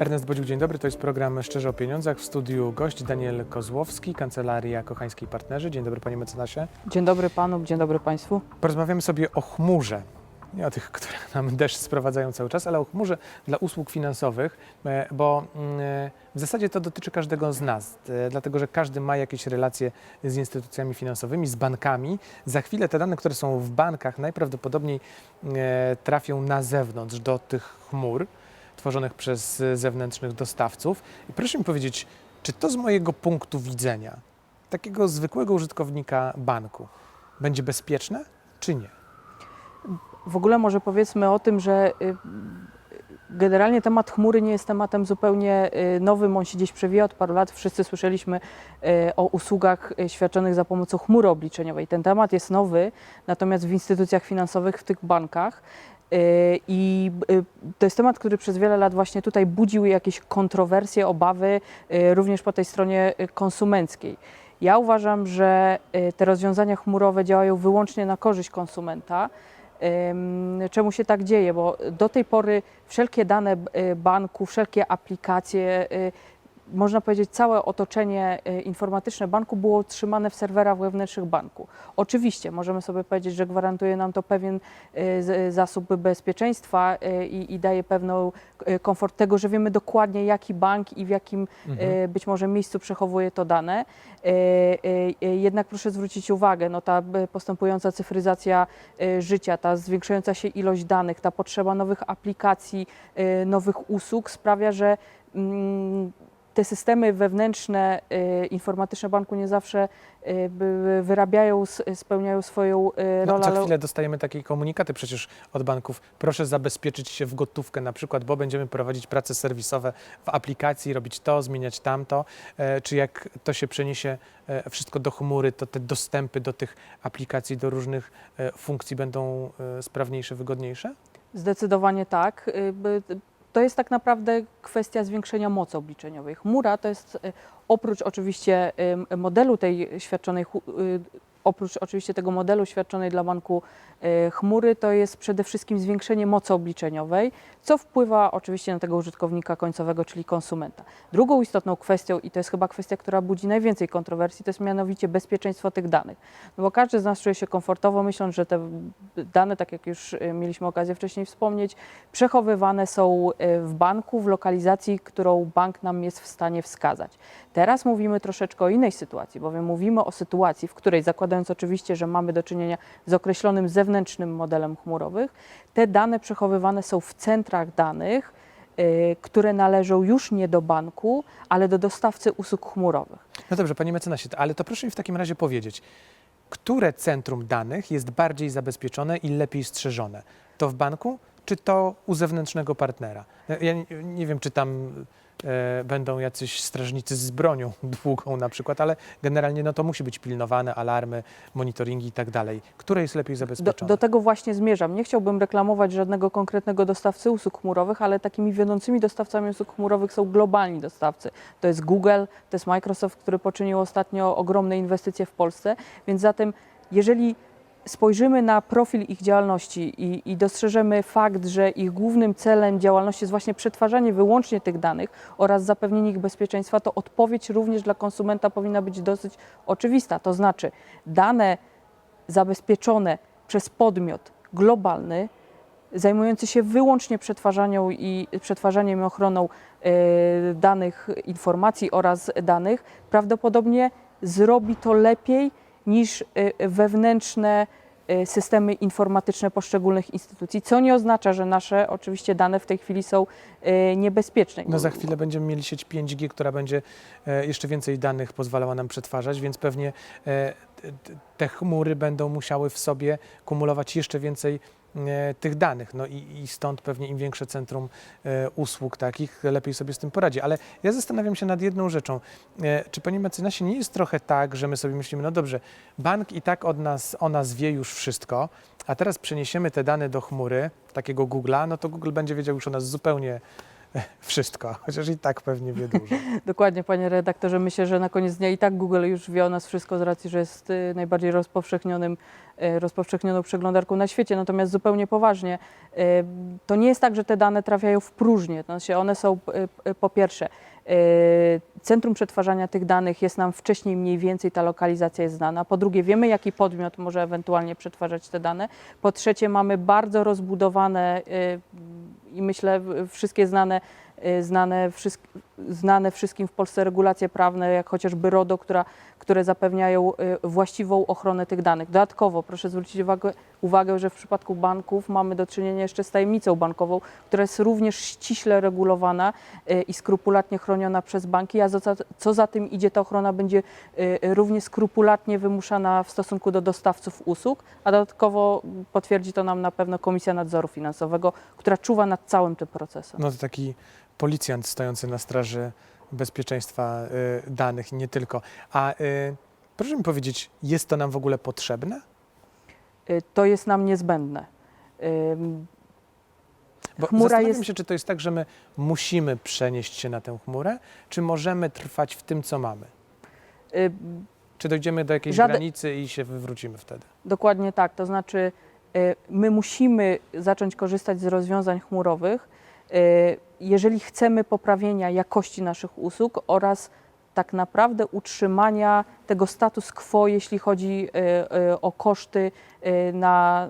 Ernest Bodziuk, dzień dobry. To jest program Szczerze o Pieniądzach. W studiu gość Daniel Kozłowski, Kancelaria Kochańskiej Partnerzy. Dzień dobry panie mecenasie. Dzień dobry panu, dzień dobry państwu. Porozmawiamy sobie o chmurze. Nie o tych, które nam deszcz sprowadzają cały czas, ale o chmurze dla usług finansowych, e, bo mm, e, w zasadzie to dotyczy każdego z nas, e, dlatego że każdy ma jakieś relacje z instytucjami finansowymi, z bankami. Za chwilę te dane, które są w bankach, najprawdopodobniej trafią na zewnątrz do tych chmur tworzonych przez zewnętrznych dostawców. I proszę mi powiedzieć, czy to z mojego punktu widzenia, takiego zwykłego użytkownika banku, będzie bezpieczne, czy nie? W ogóle może powiedzmy o tym, że y, generalnie temat chmury nie jest tematem zupełnie y, nowym, on się gdzieś przewija od paru lat. Wszyscy słyszeliśmy y, o usługach świadczonych za pomocą chmury obliczeniowej. Ten temat jest nowy, natomiast w instytucjach finansowych, w tych bankach, i to jest temat, który przez wiele lat właśnie tutaj budził jakieś kontrowersje, obawy, również po tej stronie konsumenckiej. Ja uważam, że te rozwiązania chmurowe działają wyłącznie na korzyść konsumenta. Czemu się tak dzieje? Bo do tej pory wszelkie dane y, banku, wszelkie aplikacje, y, można powiedzieć, całe otoczenie y, informatyczne banku było trzymane w serwerach wewnętrznych banku. Oczywiście możemy sobie powiedzieć, że gwarantuje nam to pewien y, zasób bezpieczeństwa y, i, i daje pewną komfort tego, że wiemy dokładnie, jaki bank i w jakim Mhm. być może miejscu przechowuje to dane. Jednak proszę zwrócić uwagę, no ta postępująca cyfryzacja życia, ta zwiększająca się ilość danych, ta potrzeba nowych aplikacji, nowych usług sprawia, że mm, te systemy wewnętrzne, y, informatyczne banku nie zawsze y, wyrabiają, spełniają swoją y, No, rolę. co ale- chwilę dostajemy takie komunikaty przecież od banków. Proszę zabezpieczyć się w gotówkę na przykład, bo będziemy prowadzić prace serwisowe w aplikacji, robić to, zmieniać tamto. E, czy jak to się przeniesie e, wszystko do chmury, to te dostępy do tych aplikacji, do różnych e, funkcji będą sprawniejsze, wygodniejsze? Zdecydowanie tak. To jest tak naprawdę kwestia zwiększenia mocy obliczeniowej. Chmura to jest y, oprócz oczywiście modelu tej świadczonej, y, oprócz oczywiście tego modelu świadczonej dla banku y, chmury, to jest przede wszystkim zwiększenie mocy obliczeniowej, co wpływa oczywiście na tego użytkownika końcowego, czyli konsumenta. Drugą istotną kwestią, i to jest chyba kwestia, która budzi najwięcej kontrowersji, to jest mianowicie bezpieczeństwo tych danych. No bo każdy z nas czuje się komfortowo, myśląc, że te dane, tak jak już y, mieliśmy okazję wcześniej wspomnieć, przechowywane są y, w banku, w lokalizacji, którą bank nam jest w stanie wskazać. Teraz mówimy troszeczkę o innej sytuacji, bowiem mówimy o sytuacji, w której zakładając oczywiście, że mamy do czynienia z określonym zewnętrznym modelem chmurowych, te dane przechowywane są w centrach danych, y, które należą już nie do banku, ale do dostawcy usług chmurowych. No dobrze, panie mecenasie, ale to proszę mi w takim razie powiedzieć, które centrum danych jest bardziej zabezpieczone i lepiej strzeżone? To w banku, czy to u zewnętrznego partnera? Ja nie, nie wiem, czy tam e, będą jacyś strażnicy z bronią długą na przykład, ale generalnie no, to musi być pilnowane, alarmy, monitoringi i tak dalej. Które jest lepiej Do, zabezpieczone? do tego właśnie zmierzam. Nie chciałbym reklamować żadnego konkretnego dostawcy usług chmurowych, ale takimi wiodącymi dostawcami usług chmurowych są globalni dostawcy. To jest Google, to jest Microsoft, który poczynił ostatnio ogromne inwestycje w Polsce. Więc zatem, jeżeli spojrzymy na profil ich działalności i, i dostrzeżemy fakt, że ich głównym celem działalności jest właśnie przetwarzanie wyłącznie tych danych oraz zapewnienie ich bezpieczeństwa, to odpowiedź również dla konsumenta powinna być dosyć oczywista. To znaczy, dane zabezpieczone przez podmiot globalny, zajmujący się wyłącznie przetwarzaniem i, przetwarzaniem i ochroną e, danych, informacji oraz danych, prawdopodobnie zrobi to lepiej niż e, wewnętrzne systemy informatyczne poszczególnych instytucji, co nie oznacza, że nasze oczywiście dane w tej chwili są e, niebezpieczne. No za chwilę będziemy mieli sieć 5G, która będzie e, jeszcze więcej danych pozwalała nam przetwarzać, więc pewnie e, te chmury będą musiały w sobie kumulować jeszcze więcej tych danych. No i, i stąd pewnie im większe centrum e, usług takich, lepiej sobie z tym poradzi. Ale ja zastanawiam się nad jedną rzeczą. E, Czy panie mecenasie nie jest trochę tak, że my sobie myślimy, no dobrze, bank i tak od nas, o nas wie już wszystko, a teraz przeniesiemy te dane do chmury, takiego Google'a, no to Google będzie wiedział już o nas zupełnie wszystko, chociaż i tak pewnie wie dużo. Dokładnie, panie redaktorze. Myślę, że na koniec dnia i tak Google już wie o nas wszystko z racji, że jest y, najbardziej rozpowszechnionym, y, rozpowszechnioną przeglądarką na świecie. Natomiast zupełnie poważnie, y, to nie jest tak, że te dane trafiają w próżnię. Znaczy one są po pierwsze, centrum przetwarzania tych danych jest nam wcześniej mniej więcej, ta lokalizacja jest znana. Po drugie, wiemy jaki podmiot może ewentualnie przetwarzać te dane. Po trzecie, mamy bardzo rozbudowane i myślę wszystkie znane y, znane, znane wszystkim w Polsce regulacje prawne, jak chociażby RODO, która, które zapewniają y, właściwą ochronę tych danych. Dodatkowo proszę zwrócić uwagę, uwagę, że w przypadku banków mamy do czynienia jeszcze z tajemnicą bankową, która jest również ściśle regulowana y, i skrupulatnie chroniona przez banki, a co za tym idzie, ta ochrona będzie y, równie skrupulatnie wymuszana w stosunku do dostawców usług, a dodatkowo potwierdzi to nam na pewno Komisja Nadzoru Finansowego, która czuwa nad całym tym procesem. No to taki policjant stojący na straży bezpieczeństwa y, danych nie tylko. A proszę mi powiedzieć, jest to nam w ogóle potrzebne? Y, To jest nam niezbędne. Bo Chmura zastanawiam jest- się, czy to jest tak, że my musimy przenieść się na tę chmurę, czy możemy trwać w tym, co mamy? y, Czy dojdziemy do jakiejś granicy i się wywrócimy wtedy? Dokładnie tak. To znaczy, y, my musimy zacząć korzystać z rozwiązań chmurowych, y, jeżeli chcemy poprawienia jakości naszych usług oraz tak naprawdę utrzymania tego status quo, jeśli chodzi y, y, o koszty, y, na,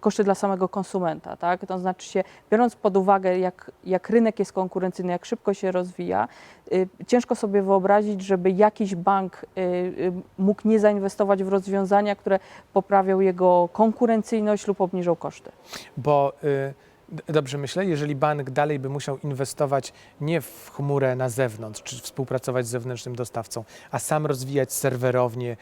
koszty dla samego konsumenta. Tak? To znaczy się, biorąc pod uwagę, jak, jak rynek jest konkurencyjny, jak szybko się rozwija, ciężko sobie wyobrazić, żeby jakiś bank mógł nie zainwestować w rozwiązania, które poprawią jego konkurencyjność lub obniżą koszty. Bo y, dobrze myślę, jeżeli bank dalej by musiał inwestować nie w chmurę na zewnątrz, czy współpracować z zewnętrznym dostawcą, a sam rozwijać serwerownie,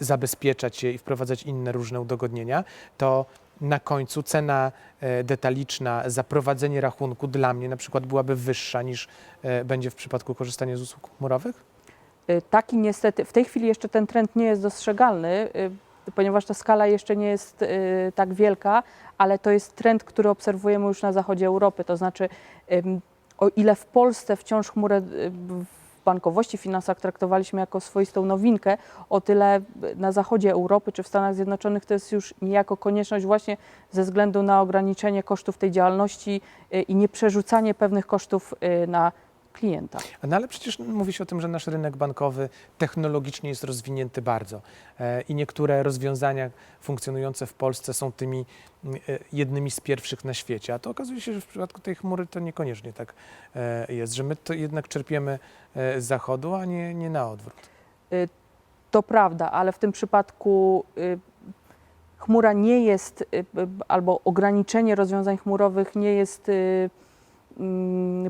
zabezpieczać je i wprowadzać inne różne udogodnienia, to na końcu cena e, detaliczna za prowadzenie rachunku dla mnie na przykład byłaby wyższa niż e, będzie w przypadku korzystania z usług chmurowych? Y, Taki niestety, w tej chwili jeszcze ten trend nie jest dostrzegalny, y, ponieważ ta skala jeszcze nie jest y, tak wielka, ale to jest trend, który obserwujemy już na zachodzie Europy. To znaczy, o ile w Polsce wciąż chmurę y, w bankowości, finansach traktowaliśmy jako swoistą nowinkę, o tyle na zachodzie Europy czy w Stanach Zjednoczonych to jest już niejako konieczność właśnie ze względu na ograniczenie kosztów tej działalności y, i nieprzerzucanie pewnych kosztów na klienta. No ale przecież mówi się o tym, że nasz rynek bankowy technologicznie jest rozwinięty bardzo e, i niektóre rozwiązania funkcjonujące w Polsce są tymi e, jednymi z pierwszych na świecie, a to okazuje się, że w przypadku tej chmury to niekoniecznie tak e, jest, że my to jednak czerpiemy e, z zachodu, a nie, nie na odwrót. To prawda, ale w tym przypadku y, chmura nie jest, y, albo ograniczenie rozwiązań chmurowych nie jest, y,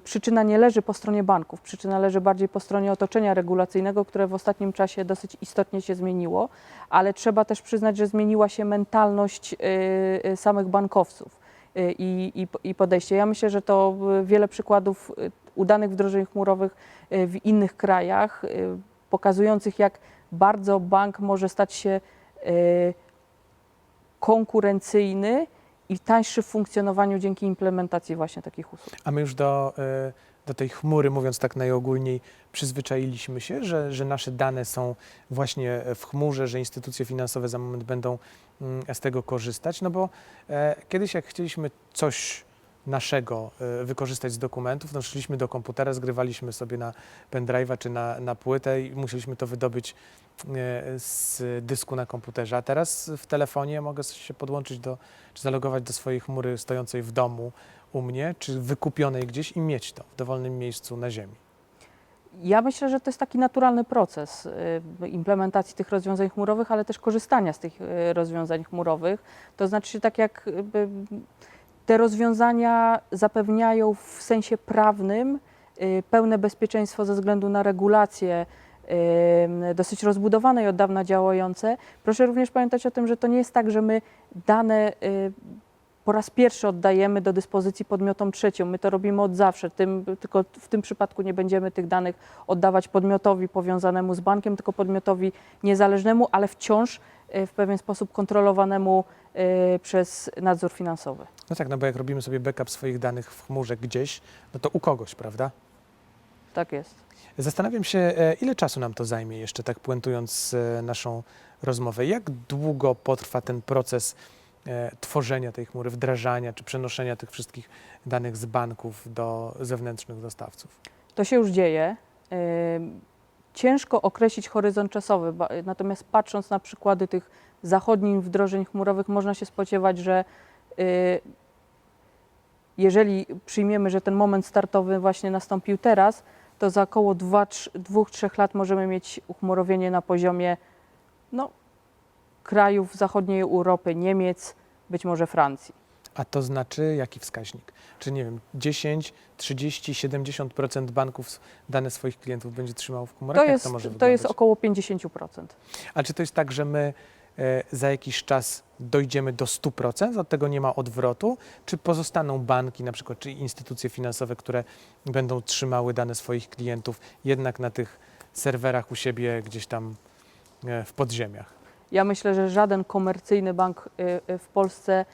przyczyna nie leży po stronie banków, przyczyna leży bardziej po stronie otoczenia regulacyjnego, które w ostatnim czasie dosyć istotnie się zmieniło, ale trzeba też przyznać, że zmieniła się mentalność y, y, samych bankowców y, i, i, i podejście. Ja myślę, że to wiele przykładów udanych wdrożeń chmurowych w innych krajach, pokazujących jak bardzo bank może stać się konkurencyjny i tańszy w funkcjonowaniu dzięki implementacji właśnie takich usług. A my już do, e, do tej chmury, mówiąc tak najogólniej, przyzwyczailiśmy się, że, że nasze dane są właśnie w chmurze, że instytucje finansowe za moment będą mm, z tego korzystać, no bo e, kiedyś jak chcieliśmy coś naszego e, wykorzystać z dokumentów, no szliśmy do komputera, zgrywaliśmy sobie na pendrive'a czy na, na płytę i musieliśmy to wydobyć e, z dysku na komputerze, a teraz w telefonie mogę się podłączyć do, czy zalogować do swojej chmury stojącej w domu, u mnie, czy wykupionej gdzieś i mieć to w dowolnym miejscu na ziemi. Ja myślę, że to jest taki naturalny proces y, implementacji tych rozwiązań chmurowych, ale też korzystania z tych rozwiązań chmurowych. To znaczy, tak jak te rozwiązania zapewniają w sensie prawnym y, pełne bezpieczeństwo ze względu na regulacje y, dosyć rozbudowane i od dawna działające. Proszę również pamiętać o tym, że to nie jest tak, że my dane y, po raz pierwszy oddajemy do dyspozycji podmiotom trzecim. My to robimy od zawsze, tym, tylko w tym przypadku nie będziemy tych danych oddawać podmiotowi powiązanemu z bankiem, tylko podmiotowi niezależnemu, ale wciąż w pewien sposób kontrolowanemu y, przez nadzór finansowy. No tak, no bo jak robimy sobie backup swoich danych w chmurze gdzieś, no to u kogoś, prawda? Tak jest. Zastanawiam się, e, ile czasu nam to zajmie, jeszcze tak puentując e, naszą rozmowę. Jak długo potrwa ten proces e, tworzenia tej chmury, wdrażania czy przenoszenia tych wszystkich danych z banków do zewnętrznych dostawców? To się już dzieje. Ciężko określić horyzont czasowy, natomiast patrząc na przykłady tych zachodnich wdrożeń chmurowych, można się spodziewać, że y, jeżeli przyjmiemy, że ten moment startowy właśnie nastąpił teraz, to za około 2-3 lat możemy mieć uchmurowienie na poziomie no, krajów zachodniej Europy, Niemiec, być może Francji. A to znaczy jaki wskaźnik? Czy nie wiem, 10, 30, 70% banków dane swoich klientów będzie trzymało w chmurach? To Jak jest, to, może to jest około 50%. A czy to jest tak, że my e, za jakiś czas dojdziemy do 100%, od tego nie ma odwrotu, czy pozostaną banki na przykład, czy instytucje finansowe, które będą trzymały dane swoich klientów jednak na tych serwerach u siebie gdzieś tam e, w podziemiach? Ja myślę, że żaden komercyjny bank y, y, w Polsce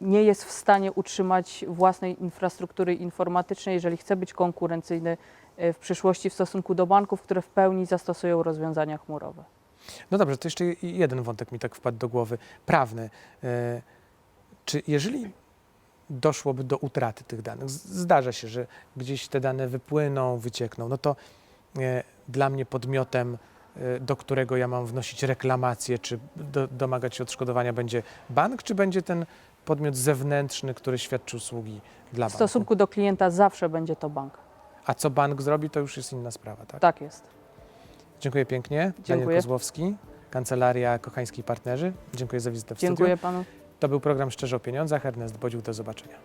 nie jest w stanie utrzymać własnej infrastruktury informatycznej, jeżeli chce być konkurencyjny y, w przyszłości w stosunku do banków, które w pełni zastosują rozwiązania chmurowe. No dobrze, to jeszcze jeden wątek mi tak wpadł do głowy, prawny. E, Czy jeżeli doszłoby do utraty tych danych, zdarza się, że gdzieś te dane wypłyną, wyciekną, no to dla mnie podmiotem, do którego ja mam wnosić reklamację, czy do, domagać się odszkodowania, będzie bank, czy będzie ten podmiot zewnętrzny, który świadczy usługi dla W banku? stosunku do klienta zawsze będzie to bank. A co bank zrobi, to już jest inna sprawa, tak? Tak jest. Dziękuję pięknie. Daniel Dziękuję. Kozłowski, Kancelaria Kochańskiej Partnerzy. Dziękuję za wizytę w studiu. Dziękuję panu. To był program Szczerze o Pieniądzach. Ernest Bodził, do zobaczenia.